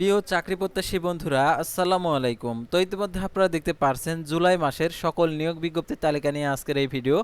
প্রিয় চাকরি প্রত্যাশী বন্ধুরা, আসসালামু আলাইকুম। তো ইতিমধ্যে আপনারা দেখতে পারছেন, জুলাই মাসের সকল নিয়োগ বিজ্ঞপ্তির তালিকা নিয়ে আজকের এই ভিডিও।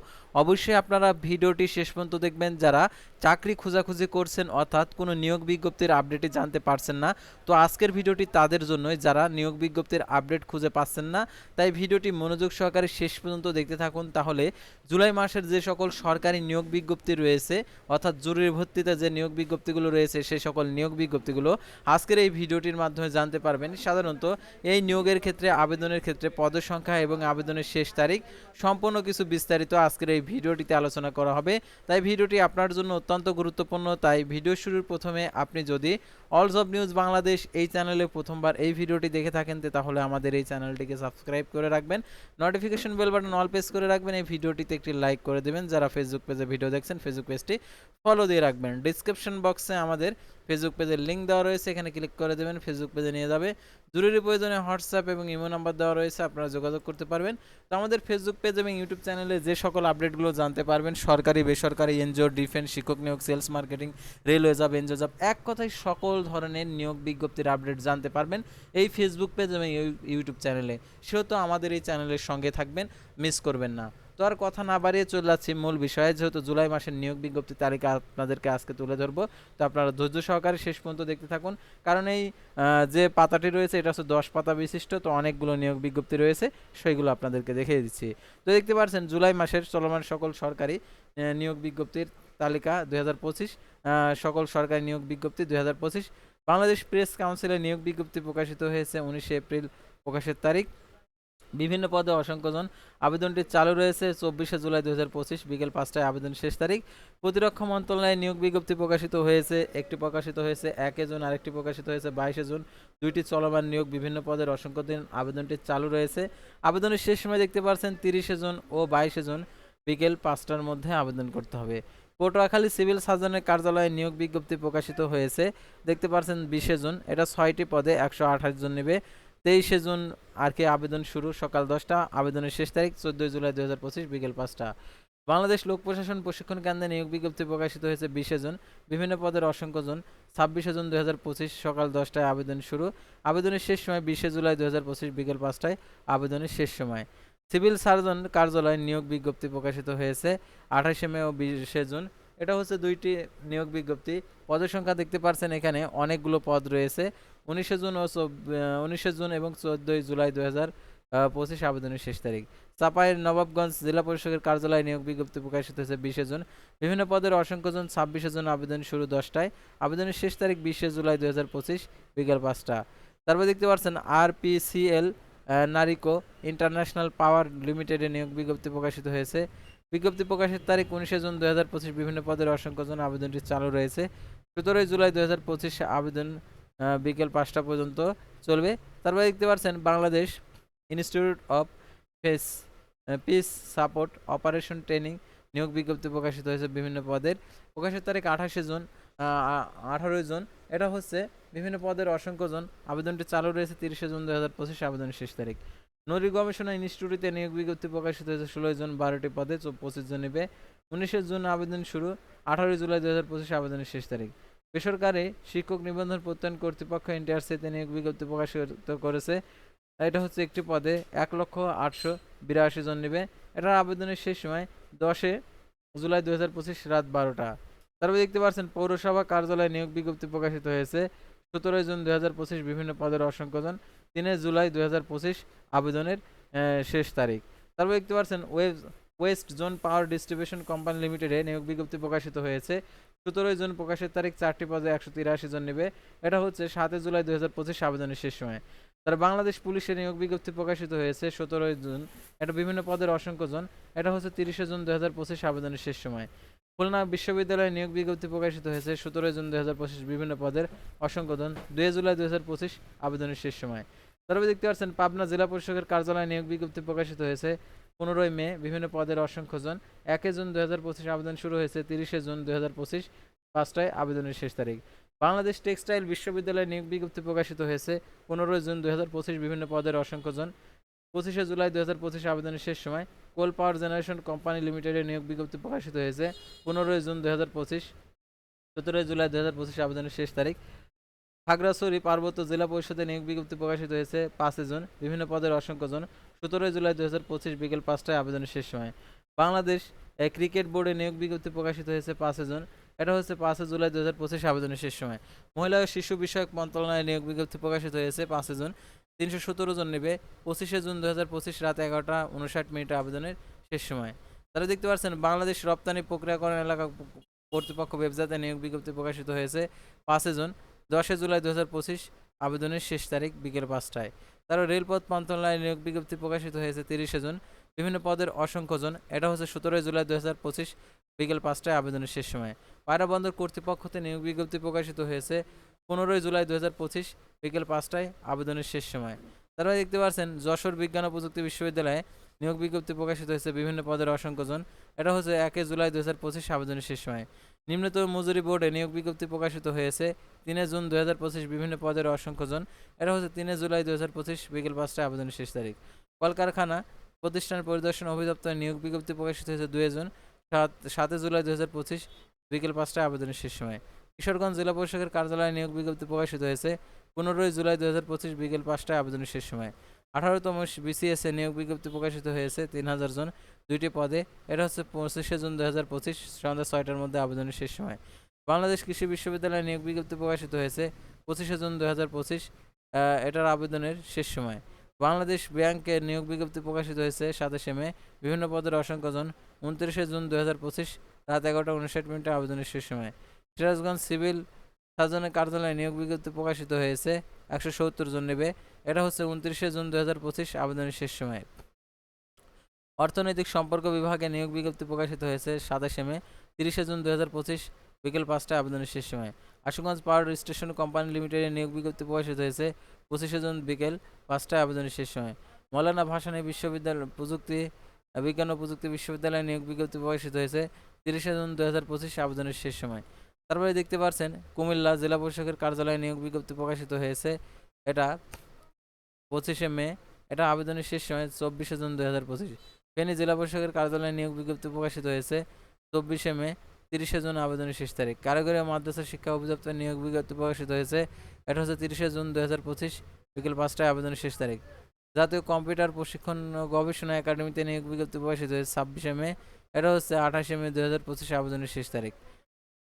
অবশ্যই আপনারা ভিডিওটি শেষ পর্যন্ত দেখবেন। যারা চাকরি খোঁজাখুঁজি করছেন, অর্থাৎ কোনো নিয়োগ বিজ্ঞপ্তির আপডেটই জানতে পারছেন না, তো আজকের ভিডিওটি তাদের জন্যই। যারা নিয়োগ বিজ্ঞপ্তির আপডেট খুঁজে পাচ্ছেন না, তাই ভিডিওটি মনোযোগ সহকারে শেষ পর্যন্ত দেখতে থাকুন। তাহলে জুলাই মাসের যে সকল সরকারি নিয়োগ বিজ্ঞপ্তি রয়েছে, অর্থাৎ জরুরি ভর্তিতে যে নিয়োগ বিজ্ঞপ্তিগুলো রয়েছে সেই সকল নিয়োগ বিজ্ঞপ্তিগুলো আজকের এই ভিডিওটির মাধ্যমে জানতে পারবেন। সাধারণত এই নিয়োগের ক্ষেত্রে, আবেদনের ক্ষেত্রে পদসংখ্যা সংখ্যা এবং আবেদনের শেষ তারিখ সম্পূর্ণ কিছু বিস্তারিত আজকের এই ভিডিওটিতে আলোচনা করা হবে। তাই ভিডিওটি আপনার জন্য অত্যন্ত গুরুত্বপূর্ণ। তাই ভিডিও শুরুর প্রথমে আপনি যদি অলস অব নিউজ বাংলাদেশ এই চ্যানেলে প্রথমবার এই ভিডিওটি দেখে থাকেন তাহলে আমাদের এই চ্যানেলটিকে সাবস্ক্রাইব করে রাখবেন। Notification bell button all press করে রাখবেন। এই ভিডিওটিতে একটি লাইক করে দেবেন। যারা ফেসবুক পেজে ভিডিও দেখছেন ফেসবুক পেজটি ফলো দিয়ে রাখবেন। ডিসক্রিপশন বক্সে আমাদের ফেসবুক পেজের লিঙ্ক দেওয়া রয়েছে। এখানে ক্লিক করে দেবেন ফেসবুক পেজে নিয়ে যাবে। জরুরি প্রয়োজনে হোয়াটসঅ্যাপ এবং ইমো নাম্বার দেওয়া রয়েছে, আপনারা যোগাযোগ করতে পারবেন। তো আমাদের ফেসবুক পেজ এবং ইউটিউব চ্যানেলে যে সকল আপডেটগুলো জানতে পারবেন, সরকারি, বেসরকারি এনজিও ডিফেন্স শিক্ষক নিয়োগ sales marketing railway job NGO job এক কথায় সকল ধরনের নিয়োগ বিজ্ঞপ্তির আপডেট জানতে পারবেন এই ফেসবুক পেজ এবং ইউটিউব চ্যানেলে সেহেতু আমাদের এই চ্যানেলের সঙ্গে থাকবেন মিস করবেন না। তো আর কথা না বাড়িয়ে চলে যাচ্ছি মূল বিষয়ে, যেহেতু জুলাই মাসের নিয়োগ বিজ্ঞপ্তি তালিকা আপনাদেরকে আজকে তুলে ধরবো, তো আপনারা ধৈর্য সহকারে শেষ পর্যন্ত দেখতে থাকুন। কারণ এই যে পাতাটি রয়েছে, এটা হচ্ছে দশ পাতা বিশিষ্ট, তো অনেকগুলো নিয়োগ বিজ্ঞপ্তি রয়েছে সেইগুলো আপনাদেরকে দেখিয়ে দিচ্ছি। তো দেখতে পাচ্ছেন, জুলাই মাসের চলমান সকল সরকারি নিয়োগ বিজ্ঞপ্তির তালিকা দু হাজার পঁচিশ। সকল সরকারি নিয়োগ বিজ্ঞপ্তি দু হাজার পঁচিশ। বাংলাদেশ প্রেস কাউন্সিলের নিয়োগ বিজ্ঞপ্তি প্রকাশিত হয়েছে উনিশে এপ্রিল প্রকাশের তারিখ। বিভিন্ন পদে অসংখ্যজন আবেদনটি চালু রয়েছে চব্বিশে জুলাই দু হাজার পঁচিশ বিকেল পাঁচটায় আবেদন শেষ তারিখ। প্রতিরক্ষা মন্ত্রণালয়ে নিয়োগ বিজ্ঞপ্তি প্রকাশিত হয়েছে, একটি প্রকাশিত হয়েছে একে জুন, আরেকটি প্রকাশিত হয়েছে বাইশে জুন। দুইটি চলমান নিয়োগ বিভিন্ন পদের অসংখ্য দিন আবেদনটি চালু রয়েছে। আবেদনের শেষ সময় দেখতে পাচ্ছেন তিরিশে জুন ও বাইশে জুন বিকেল পাঁচটার মধ্যে আবেদন করতে হবে। পটুয়াখালী সিভিল সার্জনের কার্যালয়ে নিয়োগ বিজ্ঞপ্তি প্রকাশিত হয়েছে। দেখতে পাচ্ছেন বিশে জুন, এটা ছয়টি পদে একশো আঠাশ জন নেবে। তেইশে জুন আর কি আবেদন শুরু, সকাল দশটা, আবেদনের শেষ তারিখ চোদ্দোই জুলাই দু হাজার পঁচিশ বিকেল পাঁচটা। বাংলাদেশ লোক প্রশাসন প্রশিক্ষণ কেন্দ্রে নিয়োগ বিজ্ঞপ্তি প্রকাশিত হয়েছে বিশে জুন, বিভিন্ন পদের অসংখ্য জন। ছাব্বিশে জুন দু হাজার পঁচিশ সকাল দশটায় আবেদন শুরু। আবেদনের শেষ সময় বিশে জুলাই দু হাজার পঁচিশ বিকেল পাঁচটায়, আবেদনের শেষ সময়। সিভিল সার্জন কার্যালয়ে নিয়োগ বিজ্ঞপ্তি প্রকাশিত হয়েছে আঠাশে মে ও বিশে জুন। এটা হচ্ছে দুইটি নিয়োগ বিজ্ঞপ্তি। পদের সংখ্যা দেখতে পাচ্ছেন এখানে অনেকগুলো পদ রয়েছে। উনিশে জুন ও উনিশে জুন এবং চোদ্দোই জুলাই দু হাজার পঁচিশ আবেদনের শেষ তারিখ। চাপাইয়ের নবাবগঞ্জ জেলা পরিষদের কার্যালয়ে নিয়োগ বিজ্ঞপ্তি প্রকাশিত হয়েছে বিশে জুন। বিভিন্ন পদের অসংখ্য জন ছাব্বিশে জুন আবেদন শুরু দশটায়। আবেদনের শেষ তারিখ বিশে জুলাই দু হাজার পঁচিশ, বিকেল পাঁচটা। তারপর দেখতে পাচ্ছেন আরপিসিএল নারিকো ইন্টারন্যাশনাল পাওয়ার লিমিটেডে নিয়োগ বিজ্ঞপ্তি প্রকাশিত হয়েছে। বিজ্ঞপ্তি প্রকাশের তারিখ উনিশে জুন দু হাজার পঁচিশ, বিভিন্ন পদের অসংখ্য জন আবেদনটি চালু রয়েছে। সতেরোই জুলাই দু হাজার পঁচিশে আবেদন বিকেল পাঁচটা পর্যন্ত চলবে। তারপরে দেখতে পাচ্ছেন Bangladesh institute of face peace support operation training নিয়োগ বিজ্ঞপ্তি প্রকাশিত হয়েছে বিভিন্ন পদের। প্রকাশের তারিখ আঠাশে জুন আঠারোই জুন। এটা হচ্ছে বিভিন্ন পদের অসংখ্য জন। আবেদনটি চালু রয়েছে তিরিশে জুন দু হাজার পঁচিশে আবেদনের শেষ তারিখ। নদী গবেষণা ইনস্টিটিউটে নিয়োগ বিজ্ঞপ্তি প্রকাশিত হয়েছে ষোলোই জুন, বারোটি পদে পঁচিশ জন নেবে। উনিশে জুন আবেদন শুরু, আঠারোই জুলাই দু হাজার পঁচিশে আবেদনের শেষ তারিখ। বেসরকারি শিক্ষক নিবন্ধন প্রত্যয়ন কর্তৃপক্ষ এনটিআরসিতে নিয়োগ বিজ্ঞপ্তি প্রকাশিত করেছে। এটা হচ্ছে একটি পদে এক লক্ষ আটশো বিরাশি জন নেবে। এটার আবেদনের শেষ সময় দশে জুলাই দু হাজার পঁচিশ রাত বারোটা। তারপর দেখতে পাচ্ছেন, পৌরসভা কার্যালয়ে নিয়োগ বিজ্ঞপ্তি প্রকাশিত হয়েছে। সতেরোই জুন দু হাজার পঁচিশ বিভিন্ন পদের অসংখ্য জন। তিনে জুলাই দু হাজার পঁচিশ আবেদনের শেষ তারিখ। তারপর দেখতে পাচ্ছেন, web, west zone power distribution company লিমিটেডে নিয়োগ বিজ্ঞপ্তি প্রকাশিত হয়েছে। সতেরোই জুন প্রকাশের তারিখ চারটি পদে একশো তিরাশি জন নেবে। এটা হচ্ছে সাতই জুলাই দু হাজার পঁচিশ আবেদনের শেষ সময়। তার বাংলাদেশ পুলিশের নিয়োগ বিজ্ঞপ্তি প্রকাশিত হয়েছে সতেরোই জুন। এটা বিভিন্ন পদের অসংখ্য জন। এটা হচ্ছে তিরিশে জুন দু হাজার পঁচিশ আবেদনের শেষ সময়। খুলনা বিশ্ববিদ্যালয়ে নিয়োগ বিজ্ঞপ্তি প্রকাশিত হয়েছে সতেরোই জুন দু হাজার পঁচিশ বিভিন্ন পদের অসংখ্য জন। দুই জুলাই দু হাজার পঁচিশ আবেদনের শেষ সময়। তারপরে দেখতে পাচ্ছেন, পাবনা জেলা পরিষদের কার্যালয়ে নিয়োগ বিজ্ঞপ্তি প্রকাশিত হয়েছে পনেরোই মে বিভিন্ন পদের অসংখ্য জন। একে জুন দু হাজার পঁচিশ আবেদন শুরু হয়েছে তিরিশে জুন দু হাজার পঁচিশ পাঁচটায় আবেদনের শেষ তারিখ। বাংলাদেশ টেক্সটাইল বিশ্ববিদ্যালয়ে নিয়োগ বিজ্ঞপ্তি প্রকাশিত হয়েছে পনেরোই জুন দু হাজার পঁচিশ বিভিন্ন পদের অসংখ্য জন পঁচিশে জুলাই দু হাজার পঁচিশ আবেদনের শেষ সময় কোল পাওয়ার জেনারেশন কোম্পানি লিমিটেডের নিয়োগ বিজ্ঞপ্তি প্রকাশিত হয়েছে পনেরোই জুন দু হাজার পঁচিশ। সতেরোই জুলাই দু হাজার পঁচিশ আবেদনের শেষ তারিখ। খাগড়াছড়ি পার্বত্য জেলা পরিষদে নিয়োগ বিজ্ঞপ্তি প্রকাশিত হয়েছে পাঁচই জুন বিভিন্ন পদের অসংখ্য জন সতেরোই জুলাই দু হাজার পঁচিশ বিকেল পাঁচটায় আবেদনের শেষ সময়। বাংলাদেশ ক্রিকেট বোর্ডে নিয়োগ বিজ্ঞপ্তি প্রকাশিত হয়েছে পাঁচই জুন। এটা হচ্ছে পাঁচই জুলাই দু হাজার পঁচিশ আবেদনের শেষ সময়। মহিলা ও শিশু বিষয়ক মন্ত্রণালয়ের নিয়োগ বিজ্ঞপ্তি প্রকাশিত হয়েছে পাঁচই জুন। তিনশো সতেরো জন নেবে। পঁচিশে জুন দু হাজার পঁচিশ রাত এগারোটা উনষাট মিনিটে আবেদনের শেষ সময়। তারা দেখতে পাচ্ছেন, বাংলাদেশ রপ্তানি প্রক্রিয়াকরণ এলাকা কর্তৃপক্ষ ওয়েবসাইটে নিয়োগ বিজ্ঞপ্তি প্রকাশিত হয়েছে পাঁচই জুন, দশই জুলাই দু হাজার পঁচিশ আবেদনের শেষ তারিখ বিকেল পাঁচটায়। তারা রেলপথ মন্ত্রণালয়ে নিয়োগ বিজ্ঞপ্তি প্রকাশিত হয়েছে তিরিশে জুন। বিভিন্ন পদের অসংখ্য জন। এটা হচ্ছে সতেরোই জুলাই দু হাজার পঁচিশ বিকেল পাঁচটায় আবেদনের শেষ সময়। পায়রা বন্দর কর্তৃপক্ষ কর্তৃপক্ষতে নিয়োগ বিজ্ঞপ্তি প্রকাশিত হয়েছে পনেরোই জুলাই দু হাজার পঁচিশ বিকেল পাঁচটায় আবেদনের শেষ সময়। তারা দেখতে পাচ্ছেন, যশোর বিজ্ঞান ও প্রযুক্তি বিশ্ববিদ্যালয়ে নিয়োগ বিজ্ঞপ্তি প্রকাশিত হয়েছে বিভিন্ন পদের অসংখ্য জন। এটা হচ্ছে একে জুলাই দু হাজার পঁচিশ আবেদনের শেষ সময়। নিম্নতম মজুরি বোর্ডে নিয়োগ বিজ্ঞপ্তি প্রকাশিত হয়েছে তিনে জুন দু হাজার পঁচিশ বিভিন্ন পদের অসংখ্য জন। এটা হচ্ছে তিনে জুলাই দু হাজার পঁচিশ বিকেল পাঁচটায় আবেদনের শেষ তারিখ। কলকারখানা প্রতিষ্ঠান পরিদর্শন অধিদপ্তর নিয়োগ বিজ্ঞপ্তি প্রকাশিত হয়েছে দুই জুন, সাত, সাতে জুলাই দু হাজার পঁচিশ, বিকেল পাঁচটায় আবেদনের শেষ সময়। কিশোরগঞ্জ জেলা পরিষদের কার্যালয়ে নিয়োগ বিজ্ঞপ্তি প্রকাশিত হয়েছে পনেরোই জুলাই দু হাজার পঁচিশ, বিকেল পাঁচটায় আবেদনের শেষ সময়। আঠারোতম বিসিএস নিয়োগ বিজ্ঞপ্তি প্রকাশিত হয়েছে তিন হাজার জন, দুইটি পদে। এটা হচ্ছে পঁচিশে জুন দু হাজার পঁচিশ, সন্ধ্যা ছয়টার মধ্যে আবেদনের শেষ সময়। বাংলাদেশ কৃষি বিশ্ববিদ্যালয়ে নিয়োগ বিজ্ঞপ্তি প্রকাশিত হয়েছে পঁচিশে জুন দু হাজার পঁচিশ এটার আবেদনের শেষ সময়। বাংলাদেশ ব্যাংকে নিয়োগ বিজ্ঞপ্তি প্রকাশিত হয়েছে সাতাশে মে, বিভিন্ন পদের অসংখ্য জন উনত্রিশে জুন দু হাজার পঁচিশ, রাত এগারোটা উনষাট মিনিটে আবেদনের শেষ সময়। সিরাজগঞ্জ সিভিল সার্জনের কার্যালয়ে নিয়োগ বিজ্ঞপ্তি প্রকাশিত হয়েছে, একশো সত্তর জন নেবে। এটা হচ্ছে উনত্রিশে জুন দু হাজার পঁচিশ আবেদনের শেষ সময়। অর্থনৈতিক সম্পর্ক বিভাগে নিয়োগ বিজ্ঞপ্তি প্রকাশিত হয়েছে সাতাশে মে, তিরিশে জুন দু হাজার পঁচিশ, বিকেল পাঁচটায় আবেদনের শেষ সময়। আশুগঞ্জ পাওয়ার স্টেশন কোম্পানি লিমিটেডের নিয়োগ বিজ্ঞপ্তি প্রকাশিত হয়েছে। পঁচিশে জুন বিকেল পাঁচটায় আবেদনের শেষ সময়। মৌলানা ভাসানী বিশ্ববিদ্যালয় প্রযুক্তি, বিজ্ঞান ও প্রযুক্তি বিশ্ববিদ্যালয়ে নিয়োগ বিজ্ঞপ্তি প্রকাশিত হয়েছে তিরিশে জুন দু হাজার পঁচিশ আবেদনের শেষ সময়। তারপরে দেখতে পাচ্ছেন, কুমিল্লা জেলা পরিষদের কার্যালয়ে নিয়োগ বিজ্ঞপ্তি প্রকাশিত হয়েছে। এটা পঁচিশে মে, এটা আবেদনের শেষ সময় চব্বিশে জুন দু হাজার পঁচিশ। ফেনী জেলা পরিষদের কার্যালয়ে নিয়োগ বিজ্ঞপ্তি প্রকাশিত হয়েছে চব্বিশে মে তিরিশে জুন আবেদনের শেষ তারিখ। কারিগরি মাদ্রাসা শিক্ষা অধিদপ্তর নিয়োগ বিজ্ঞপ্তি প্রকাশিত হয়েছে। এটা হচ্ছে তিরিশে জুন দু হাজার পঁচিশ, বিকেল পাঁচটায় আবেদনের শেষ তারিখ। জাতীয় কম্পিউটার প্রশিক্ষণ গবেষণা একাডেমিতে নিয়োগ বিজ্ঞপ্তি প্রকাশিত হয়েছে ছাব্বিশে মে। এটা হচ্ছে আঠাশে মে দু হাজার পঁচিশে আবেদনের শেষ তারিখ।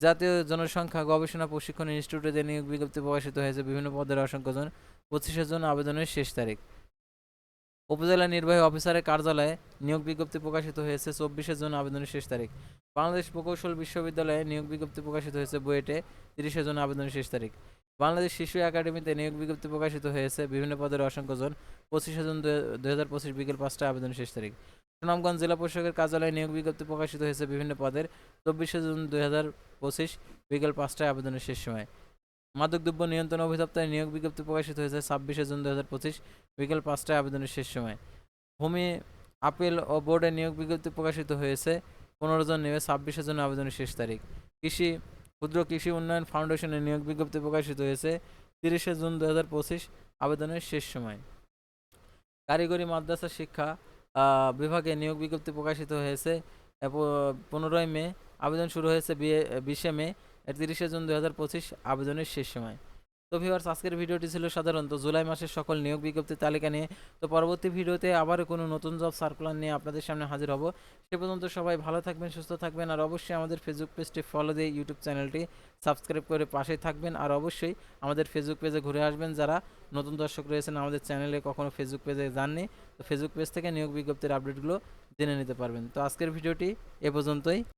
জাতীয় জনসংখ্যা গবেষণা প্রশিক্ষণ ইনস্টিটিউটে নিয়োগ বিজ্ঞপ্তি প্রকাশিত হয়েছে বিভিন্ন পদের অসংখ্য জন, পঁচিশে জুন আবেদনের শেষ তারিখ। উপজেলা নির্বাহী অফিসারের কার্যালয়ে নিয়োগ বিজ্ঞপ্তি প্রকাশিত হয়েছে চব্বিশে জুন আবেদনের শেষ তারিখ। বাংলাদেশ প্রকৌশল বিশ্ববিদ্যালয়ে নিয়োগ বিজ্ঞপ্তি প্রকাশিত হয়েছে বুয়েটে তিরিশে জুন আবেদনের শেষ তারিখ। বাংলাদেশ শিশু একাডেমিতে নিয়োগ বিজ্ঞপ্তি প্রকাশিত হয়েছে বিভিন্ন পদের অসংখ্য জন, পঁচিশে জুন দুই হাজার পঁচিশ বিকেল পাঁচটা আবেদনের শেষ তারিখ। সুনামগঞ্জ জেলা পরিষদের কার্যালয়ে নিয়োগ বিজ্ঞপ্তি প্রকাশিত হয়েছে বিভিন্ন পদের, চব্বিশে জুন দুই হাজার পঁচিশ বিকেল পাঁচটায় আবেদনের শেষ সময়। মাদকদ্রব্য নিয়ন্ত্রণ অধিদপ্তরে নিয়োগ বিজ্ঞপ্তি প্রকাশিত হয়েছে ছাব্বিশে জুন দু হাজার পঁচিশ, বিকেল পাঁচটায় আবেদনের শেষ সময়। ভূমি আপিল ও বোর্ডে নিয়োগ বিজ্ঞপ্তি প্রকাশিত হয়েছে, পনেরো জন নেবে ছাব্বিশে জুন আবেদনের শেষ তারিখ। কৃষি, ক্ষুদ্র কৃষি উন্নয়ন ফাউন্ডেশনে নিয়োগ বিজ্ঞপ্তি প্রকাশিত হয়েছে, তিরিশে জুন দু হাজার পঁচিশ, আবেদনের শেষ সময়। কারিগরি মাদ্রাসা শিক্ষা বিভাগে নিয়োগ বিজ্ঞপ্তি প্রকাশিত হয়েছে পনেরোই মে, আবেদন শুরু হয়েছে বিশে মে তিরিশে জুন দু হাজার পঁচিশ আবেদনের শেষ সময়। তো ভিউয়ার্স আজকের ভিডিওটি ছিল সাধারণত জুলাই মাসের সকল নিয়োগ বিজ্ঞপ্তির তালিকা নিয়ে। তো পরবর্তী ভিডিওতে আবারও কোনো নতুন জব সার্কুলার নিয়ে আপনাদের সামনে হাজির হব। সে পর্যন্ত সবাই ভালো থাকবেন, সুস্থ থাকবেন, আর অবশ্যই আমাদের ফেসবুক পেজটি ফলো দিয়ে ইউটিউব চ্যানেলটি সাবস্ক্রাইব করে পাশেই থাকবেন। আর অবশ্যই আমাদের ফেসবুক পেজে ঘুরে আসবেন যারা নতুন দর্শক রয়েছেন আমাদের চ্যানেলে কখনো ফেসবুক পেজে যাননি। তো ফেসবুক পেজ থেকে নিয়োগ বিজ্ঞপ্তির আপডেটগুলো জেনে নিতে পারবেন। তো আজকের ভিডিওটি এ পর্যন্তই।